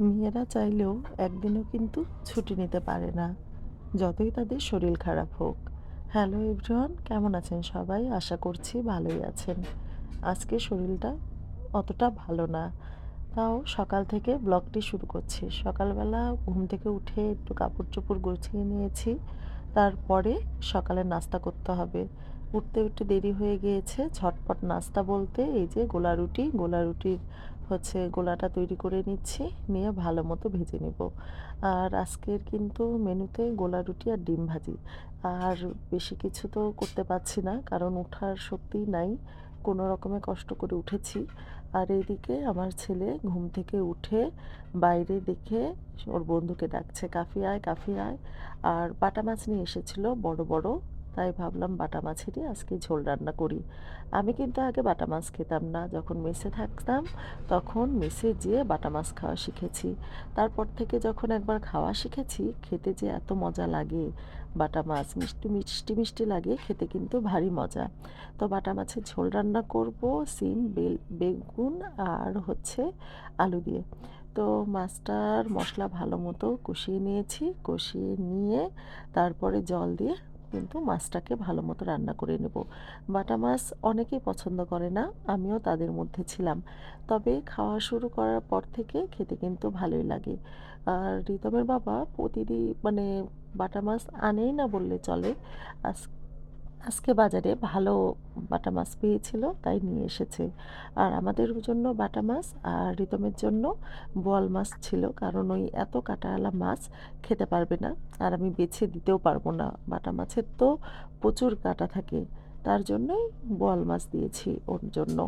মেয়েরা চাইলেও একদিনও কিন্তু ছুটি নিতে পারে না। যতই তাদের শরীর খারাপ হোক। হ্যালো এভরিওয়ান, কেমন আছেন সবাই? আশা করছি ভালোই আছেন। আজকে শরীরটা অতটা ভালো না। তাও সকাল থেকে ব্লগটি শুরু করছি। সকালবেলা ঘুম থেকে উঠে একটু কাপড় চোপড় গুছিয়ে নিয়েছি। তারপরে সকালে নাস্তা করতে হবে। উঠতে উঠতে দেরি হয়ে গিয়েছে। ঝটপট নাস্তা বলতে এই যে গোলা রুটি। গোলা রুটির হচ্ছে গোলাটা তৈরি করে নিচ্ছি, নিয়ে ভালো মতো ভেজে নেব। আর আজকের কিন্তু মেনুতে গোলা রুটি আর ডিম ভাজি। আর বেশি কিছু তো করতে পারছি না, কারণ ওঠার শক্তি নাই, কোনো রকমে কষ্ট করে উঠেছি। আর এদিকে আমার ছেলে ঘুম থেকে উঠে বাইরে দেখে ওর বন্ধুকে ডাকছে, কাফি আয় কাফি আয়। আর বাটা মাছ নিয়ে এসেছিল, বড় বড়। তাই ভাবলাম বাটা মাছেরই আজকে ঝোল রান্না করি। আমি কিন্তু আগে বাটা মাছ খেতাম না। যখন মেসে থাকতাম, তখন মেসে যেয়ে বাটা মাছ খাওয়া শিখেছি। তারপর থেকে যখন একবার খাওয়া শিখেছি, খেতে যে এত মজা লাগে। বাটা মাছ মিষ্টি মিষ্টি মিষ্টি লাগে, খেতে কিন্তু ভারী মজা। তো বাটা মাছের ঝোল রান্না করব, সিম, বেল, বেগুন আর হচ্ছে আলু দিয়ে। তো মাছটার মশলা ভালো মতো কষিয়ে নিয়েছি। কষিয়ে নিয়ে তারপরে জল দিয়ে কিন্তু মাছটাকে ভালো মতো রান্না করে নেব। বাটা মাছ অনেকেই পছন্দ করে না, আমিও তাদের মধ্যে ছিলাম। তবে খাওয়া শুরু করার পর থেকে খেতে কিন্তু ভালোই লাগে। আর রিতমের বাবা প্রতিদিন মানে বাটা মাছ আনেই না বললে চলে। আজ আজকে বাজারে ভালো বাটা মাছ পেয়েছিল, তাই নিয়ে এসেছে। আর আমাদের জন্য বাটা মাছ আর রিতমের জন্য বোয়াল মাছ ছিল, কারণ ওই এত কাঁটাওয়ালা মাছ খেতে পারবে না। আর আমি বেছে দিতেও পারব না। বাটা মাছের তো প্রচুর কাটা থাকে। তার জন্যই বোয়াল মাছ দিয়েছি ওর জন্য।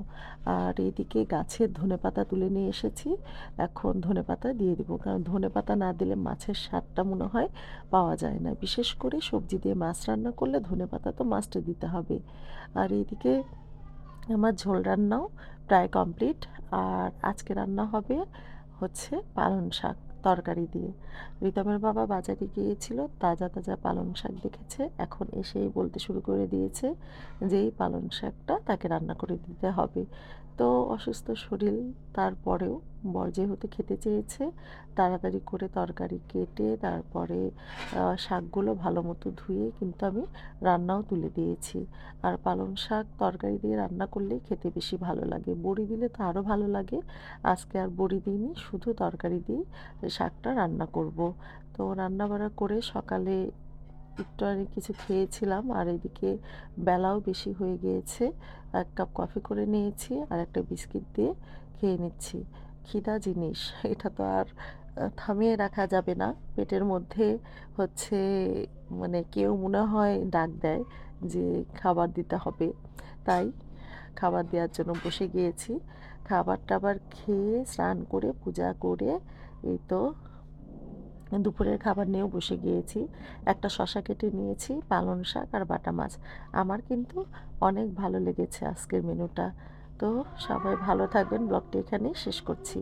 আর এদিকে গাছের ধনেপাতা তুলে নিয়ে এসেছি। এখন ধনেপাতা দিয়ে দিব। কারণ ধনেপাতা না দিলে মাছের স্বাদটা মনে হয় পাওয়া যায় না। বিশেষ করে সবজি দিয়ে মাছ রান্না করলে ধনেপাতা তো মাছটা দিতে হবে। আর এদিকে আমার ঝোল রান্নাও প্রায় কমপ্লিট আর আজকে রান্না হবে হচ্ছে পালং শাক। তরকারি দিয়ে। রিতমের বাবা বাজারে গিয়েছিল, তাজা তাজা পালং শাক দেখেছে। এখন এসেই বলতে শুরু করে দিয়েছে যে এই পালং শাকটা তাকে রান্না করে দিতে হবে। তো অসুস্থ শরীর, তারপরেও বর যেহেতু খেতে চেয়েছে, তাড়াতাড়ি করে তরকারি কেটে তারপরে শাকগুলো ভালো মতো ধুয়ে কিন্তু আমি রান্নাও তুলে দিয়েছি। আর পালং শাক তরকারি দিয়ে রান্না করলেই খেতে বেশি ভালো লাগে। বড়ি দিলে তো আরও ভালো লাগে। আজকে আর বড়ি দিইনি, শুধু তরকারি দিয়ে শাকটা রান্না করব। তো রান্না বান্না করে সকালে একটু আর কিছু খেয়েছিলাম, আর এদিকে বেলাও বেশি হয়ে গিয়েছে। এক কাপ কফি করে নিয়েছি, আর একটা বিস্কিট দিয়ে খেয়ে নিচ্ছি। খিদা জিনিস, এটা তো আর থামিয়ে রাখা যাবে না। পেটের মধ্যে হচ্ছে মানে কেউ মনে হয় ডাক দেয় যে খাবার দিতে হবে। তাই খাবার দেওয়ার জন্য বসে গিয়েছি। খাবার টাবার খেয়ে স্নান করে, পূজা করে এই তো দুপুরের খাবার নিয়েও বসে গিয়েছি। একটা শশা কেটে নিয়েছি, পালং শাক আর বাটা মাছ। আমার কিন্তু অনেক ভালো লেগেছে আজকের মেনুটা তো সবাই ভালো থাকবেন। ব্লগটি এখানেই শেষ করছি।